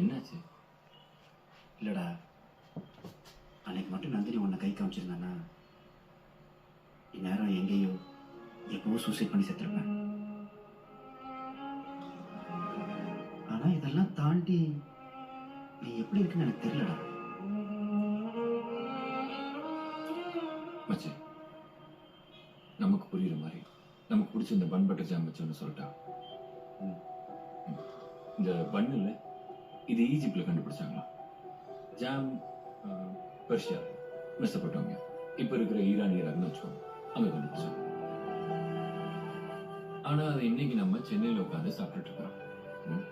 என்னாச்சு? இல்லடா. அன்னைக்கு மட்டும் நந்தினி உன்னை கை காமிச்சிருந்தானா? இந்நேரம் எங்கேயோ எப்பவோ சூசைட் பண்ணி செத்துருப்பேன். ஆனா இதெல்லாம் தாண்டி நீ எப்படி இருக்குன்னு எனக்கு தெரியலடா. மச்சி நமக்கு புரியுற மாதிரி நமக்கு பிடிச்ச இந்த பன் பட்டர் ஜாம் வச்சோன்னு சொல்லிட்டா. இந்த பன் இல்ல இது ஈஜிப்டில் கண்டுபிடிச்சாங்களா ஜாம் பெர்ஷியா மெசப்பட்டவங்க இப்போ இருக்கிற ஈரான் ஈராக்னு வச்சுக்கோங்க அங்கே கண்டுபிடிச்சாங்க ஆனால் அது இன்னைக்கு நம்ம சென்னையில் உட்காந்து சாப்பிட்டுட்டு இருக்கிறோம் ம்.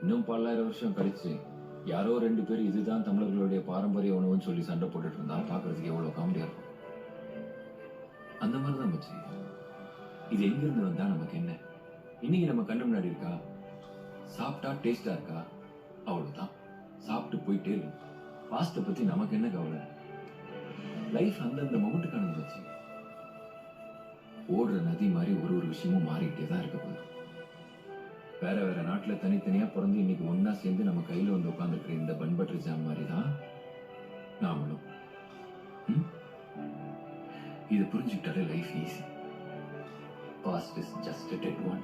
இன்னும் பல்லாயிரம் வருஷம் கழிச்சு யாரோ ரெண்டு பேர் இதுதான் தமிழர்களுடைய பாரம்பரிய உணவுன்னு சொல்லி சண்டை போட்டுட்டு இருந்தா பார்க்கறதுக்கு எவ்வளோ காமெடியா இருக்கும் அந்த மாதிரி தான் மச்சி இது எங்கிருந்து வந்தா நமக்கு என்ன இன்னைக்கு நம்ம கண்ணு முன்னாடி இருக்கா சாப்பிட்டா டேஸ்டா இருக்கா அவ்வளவுதான். சாப்பிட்டு போயிட்டே இருக்கும் பாஸ்த பத்தி நமக்கு என்ன கவலை? லைஃப் அந்தந்த மொமெண்ட்டுக்கானது வச்சு ஓடுற நதி மாதிரி ஒரு ஒரு விஷயமும் மாறிக்கிட்டே தான் இருக்க போகுது. வேற வேற நாட்டுல தனித்தனியா பிறந்து இன்னைக்கு ஒன்னா சேர்ந்து நம்ம கையில வந்து உட்காந்துருக்கிற இந்த பன் பட்டர் ஜாம் மாதிரி தான் நாமளும். இது புரிஞ்சுக்கிட்டாலே life easy past is just dead one